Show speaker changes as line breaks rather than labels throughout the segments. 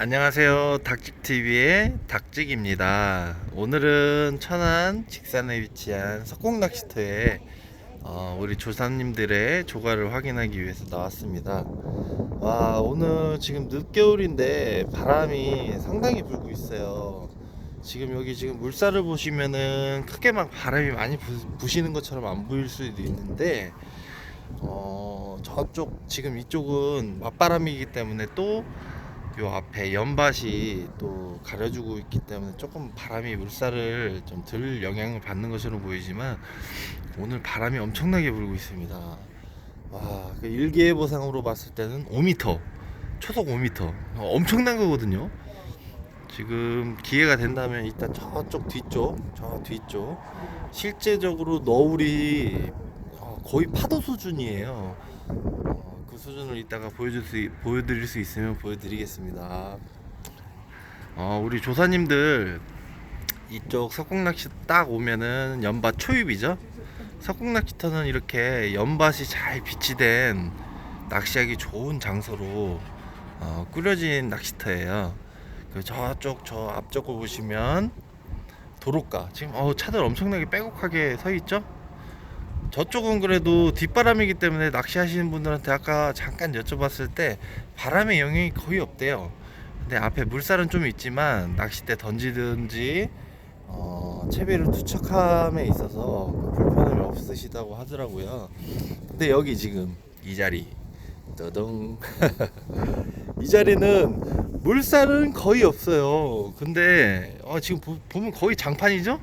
안녕하세요. 닭직TV의 닭직입니다. 오늘은 천안 직산에 위치한 석공낚시터에 어, 우리 조사님들의 조과를 확인하기 위해서 나왔습니다. 와, 오늘 지금 늦겨울인데 바람이 상당히 불고 있어요. 지금 여기 지금 물살을 보시면은 크게 막 바람이 많이 부, 부시는 것처럼 안 보일 수도 있는데 어, 저쪽 지금 이쪽은 맞바람이기 때문에 또 요 앞에 연밭이 또 가려주고 있기 때문에 조금 바람이 물살을 좀 덜 영향을 받는 것으로 보이지만 오늘 바람이 엄청나게 불고 있습니다. 와, 그 일기예 보상으로 봤을 때는 5m, 초속 5m, 어, 엄청난 거거든요. 지금 기회가 된다면 일단 저쪽 뒤쪽, 저 뒤쪽 실제적으로 너울이 어, 거의 파도 수준이에요. 어, 그 수준을 이따가 보여줄 수, 있- 보여드릴 수 있으면 보여드리겠습니다. 어, 우리 조사님들 이쪽 석공낚시 딱 오면은 연밭 초입이죠. 석공낚시터는 이렇게 연밭이 잘 비치된 낚시하기 좋은 장소로 어, 꾸려진 낚시터예요. 그 저쪽 저 앞쪽을 보시면 도로가 지금 어 차들 엄청나게 빼곡하게 서 있죠. 저쪽은 그래도 뒷바람이기 때문에 낚시하시는 분들한테 아까 잠깐 여쭤봤을 때 바람의 영향이 거의 없대요. 근데 앞에 물살은 좀 있지만 낚싯대 던지든지 어, 채비를 투척함에 있어서 불편함이 없으시다고 하더라고요. 근데 여기 지금 이 자리 떠덩 이 자리는 물살은 거의 없어요. 근데 어, 지금 보, 보면 거의 장판이죠?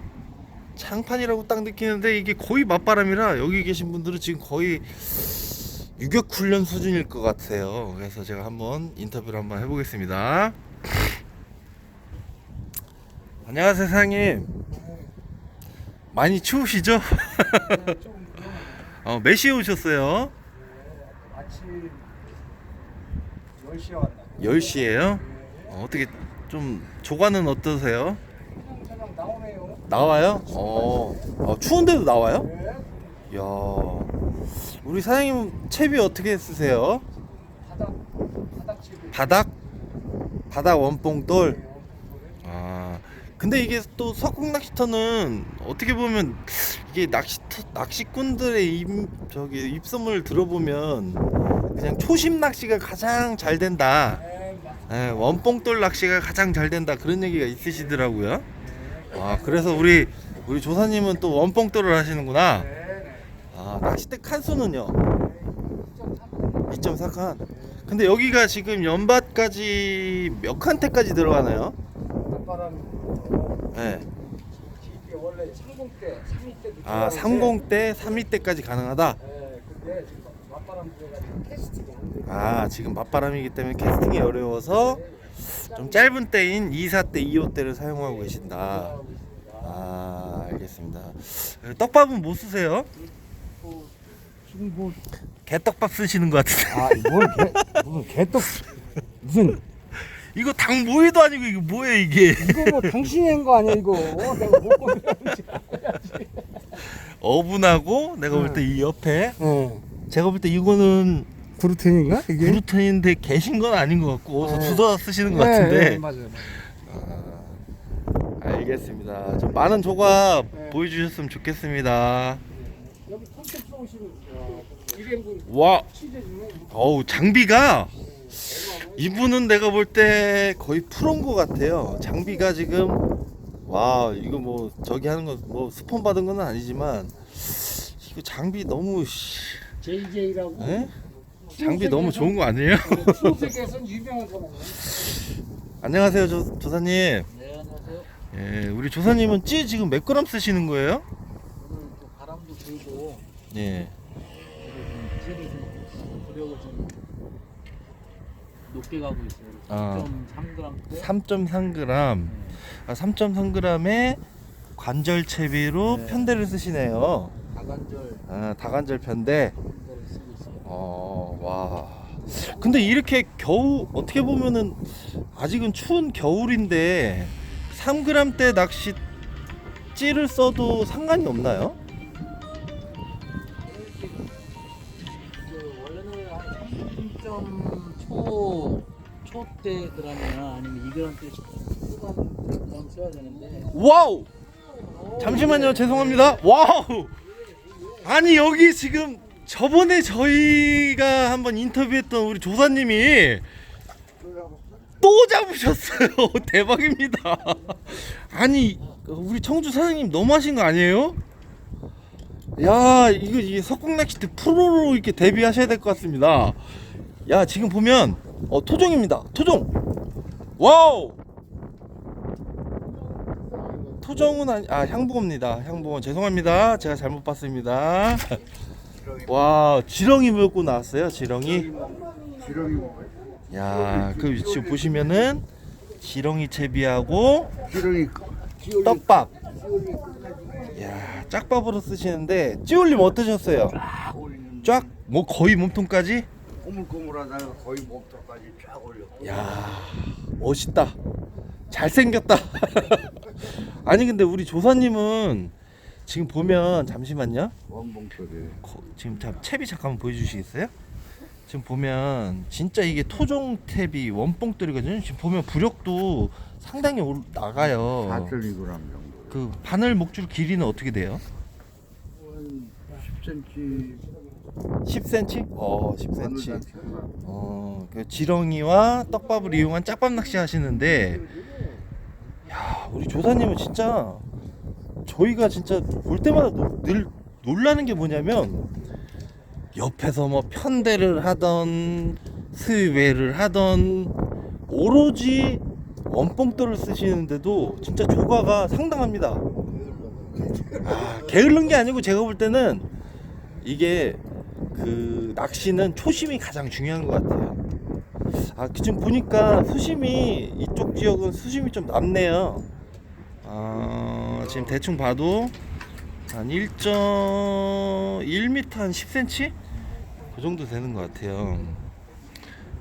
장판이라고 딱 느끼는데 이게 거의 맞바람이라 여기 계신 분들은 지금 거의 유격 훈련 수준일 것 같아요. 그래서 제가 한번 인터뷰를 한번 해보겠습니다. 안녕하세요, 사장님. 많이 추우시죠? 어, 몇 시에 오셨어요?
아침 10시에 왔다.
10시에요? 어, 어떻게 좀 조과는 어떠세요? 나와요? 어, 어 추운데도 나와요?
네.
야, 우리 사장님 채비 어떻게 쓰세요?
바닥 바닥?
바닥 원뽕돌? 아, 근데 이게 또 석궁 낚시터는 어떻게 보면 이게 낚시터 낚시꾼들의 입 저기 입소문을 들어보면 그냥 초심 낚시가 가장 잘 된다.
네, 맞-
예, 원뽕돌 낚시가 가장 잘 된다 그런 얘기가 있으시더라고요. 아, 그래서 우리 우리 조사님은 또 원뽕돌을 하시는구나.
네, 네.
아, 낚싯대 칸수는요? 2.4칸. 근데 여기가 지금 연밭까지 몇 칸대까지 들어가나요?
바람
네.
이게 원래 30대, 32대도
아, 30대, 32대까지 가능하다.
네, 근데 지금 맞바람 불어가지고 캐스팅이 안 돼.
아, 지금 맞바람이기 때문에 캐스팅이 어려워서 좀 짧은 때인 2사대, 2호대를 사용하고 계신다. 아, 알겠습니다. 떡밥은 뭐 쓰세요?
지금 뭐
개떡밥 쓰시는 것 같은데.
아, 뭘 개, 무슨 개떡 무슨
이거 당 모이도 아니고 이거 뭐예요 이게?
이거 뭐 당신이 한 거 아니야 이거? 내가 못 건드렸지.
어분하고 내가 볼 때 이 옆에
어,
제가 볼 때 이거는
그루텐인가? 이게?
그루텐인데 계신 건 아닌 것 같고
네.
주워 쓰시는 것
네,
같은데.
네, 맞아요. 아,
알겠습니다. 좀 많은 조각
네.
보여주셨으면 좋겠습니다.
여기 컨셉 일행분
와.
취재
어우 장비가? 이분은 내가 볼 때 거의 프로인 것 같아요. 장비가 지금 와 이거 뭐 저기 하는 거뭐 스폰 받은 건 아니지만 이거 장비 너무 씨,
JJ라고?
에? 장비 너무 좋은 거 아니에요?
수세계에서는 유명한 사람이에요.
안녕하세요 조, 조사님
네 안녕하세요.
예, 우리 조사님은 찌 지금 몇 그램 쓰시는 거예요?
오늘 또 바람도 불고
예.
찌를 좀 보려고 좀 높게 가고 있어요.
아.
3.3g 대
3.3g. 아, 3.3g의 관절 채비로
네.
편대를 쓰시네요.
다관절
아, 다관절 편대.
편대를 쓰고 있어요.
어, 와. 근데 이렇게 겨우 어떻게 보면은 아직은 추운 겨울인데 3g대 낚시 찌를 써도 상관이 없나요?
그 원래는 한 3점 초
초대 그라미나 아니면 이그란 때 후반 그람 써야 되는데
와우! 잠시만요, 죄송합니다. 와우! 아니, 여기 지금 저번에 저희가 한번 인터뷰했던 우리 조사님이 또 잡으셨어요. 대박입니다. 아니, 우리 청주 사장님 너무하신 거 아니에요? 야, 이거 이게 석궁낚시대 프로로 이렇게 데뷔하셔야 될 것 같습니다. 야, 지금 보면 어 토종입니다. 토종. 와우! 토종은 아니 아 향붕어입니다. 향붕어 죄송합니다. 제가 잘못 봤습니다. 와 지렁이 물고 나왔어요. 지렁이.
지렁이 먹어요.
야, 그 지금 보시면은 지렁이 채비하고
지렁이
떡밥. 야, 짝밥으로 쓰시는데 찌올림 어떠셨어요? 쫙 뭐 거의 몸통까지?
꼬물꼬물하다가 거의 목턱까지 쫙 올렸고.
야, 멋있다. 잘생겼다. 아니 근데 우리 조사님은 지금 보면 잠시만요. 거- 지금 잠 채비 잠깐만 보여주시겠어요? 지금 보면 진짜 이게 토종 탭이 원뽕돌이거든요. 지금 보면 부력도 상당히 올, 나가요.
4.2g 정도.
그 바늘 목줄 길이는 어떻게 돼요?
한 10cm
10cm? 어, 10cm.
바늘
어, 그 지렁이와 떡밥을 이용한 짝밥 낚시 하시는데, 야, 우리 조사님은 진짜 저희가 진짜 볼 때마다 노- 늘 놀라는 게 뭐냐면 옆에서 뭐 편대를 하던 스웨를 하던 오로지 원뽕돌을 쓰시는데도 진짜 조과가 상당합니다. 아, 게으른 게 아니고 제가 볼 때는 이게 그 낚시는 초심이 가장 중요한 것 같아요. 아 지금 보니까 수심이 이쪽 지역은 수심이 좀 낮네요. 아 지금 대충 봐도 한 1.1m 한 10cm 그 정도 되는 것 같아요.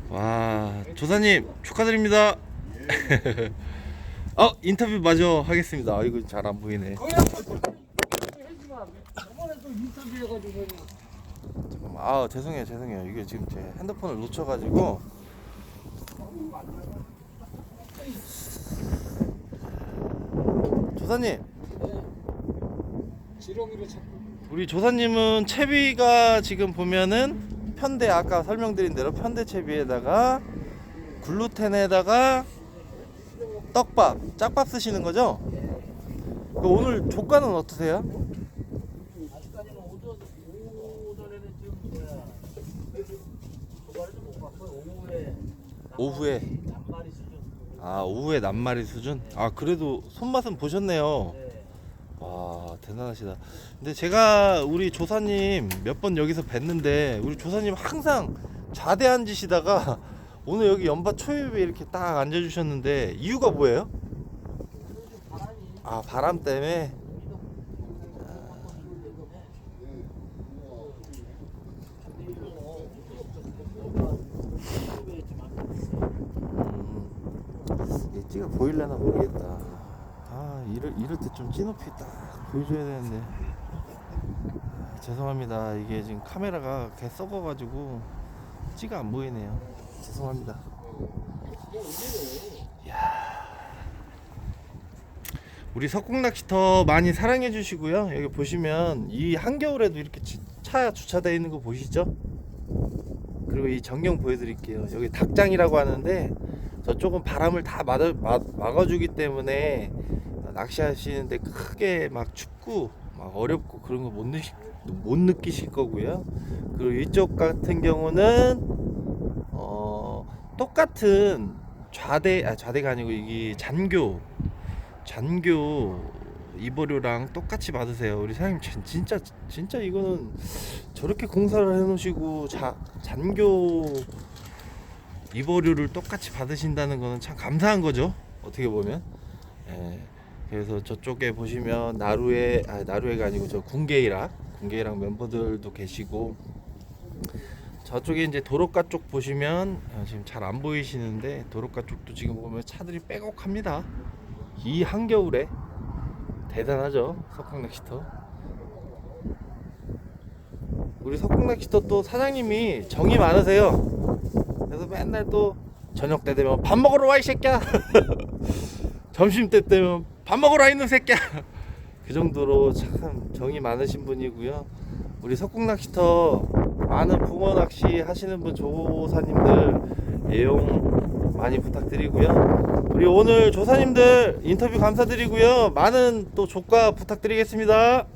와 조사님 축하드립니다. 어 인터뷰 마저 하겠습니다. 아, 이거 잘안 보이네. 잠깐만. 아 죄송해요 죄송해요 이게 지금 제 핸드폰을 놓쳐가지고 조사님
지렁이를 찾고
우리 조사님은 채비가 지금 보면은 편대 아까 설명드린 대로 편대 채비에다가 글루텐에다가 떡밥 짝밥 쓰시는 거죠? 그 오늘 조과는 어떠세요?
아직까지는 오전 오전에는 지금 뭐야 그거를 못 봤고 오후에 수준
아 오후에 낱마리 수준? 아 그래도 손맛은 보셨네요
네.
와 대단하시다. 근데 제가 우리 조사님 몇 번 여기서 뵀는데 우리 조사님 항상 좌대 앉으시다가 오늘 여기 연바 초입에 이렇게 딱 앉아주셨는데 이유가 뭐예요? 아 바람 때문에. 음, 이게 찌가 보일려나 모르겠다. 아 이럴 이럴 때좀 찌높이 딱 보여줘야 되는데. 아, 죄송합니다. 이게 지금 카메라가 개 썩어가지고 찌가 안 보이네요. 죄송합니다. 우리 석궁낚시터 많이 사랑해 주시고요. 여기 보시면 이 한겨울에도 이렇게 지- 차 주차되어 있는 거 보이시죠? 그리고 이 전경 보여드릴게요. 여기 닭장이라고 하는데 저쪽은 바람을 다 막아주기 때문에 낚시하시는데 크게 막 춥고 막 어렵고 그런 거 못 느끼, 못 느끼실 거고요. 그리고 이쪽 같은 경우는 어, 똑같은 좌대 아 좌대가 아니고 이게 잔교 잔교 이보류랑 똑같이 받으세요. 우리 사장님 진- 진짜 진짜 이거는 저렇게 공사를 해놓으시고 자, 잔교 이보류를 똑같이 받으신다는 거는 참 감사한 거죠. 어떻게 보면. 예. 그래서 저쪽에 보시면 나루에 아 나루에가 아니고 저 군계이락 군계이락 멤버들도 계시고 저쪽에 이제 도로가 쪽 보시면 아, 지금 잘 안 보이시는데 도로가 쪽도 지금 보면 차들이 빼곡합니다. 이 한겨울에 대단하죠 석궁낚시터. 우리 석궁낚시터 또 사장님이 정이 많으세요. 그래서 맨날 또 저녁 때 되면 밥 먹으러 와 이 새끼야. 점심 때 되면 밥 먹으러 와 있는 새끼야. 그 정도로 참 정이 많으신 분이고요. 우리 석궁낚시터 많은 붕어 낚시 하시는 분 조사님들 애용 많이 부탁드리고요. 우리 오늘 조사님들 인터뷰 감사드리고요. 많은 또 조과 부탁드리겠습니다.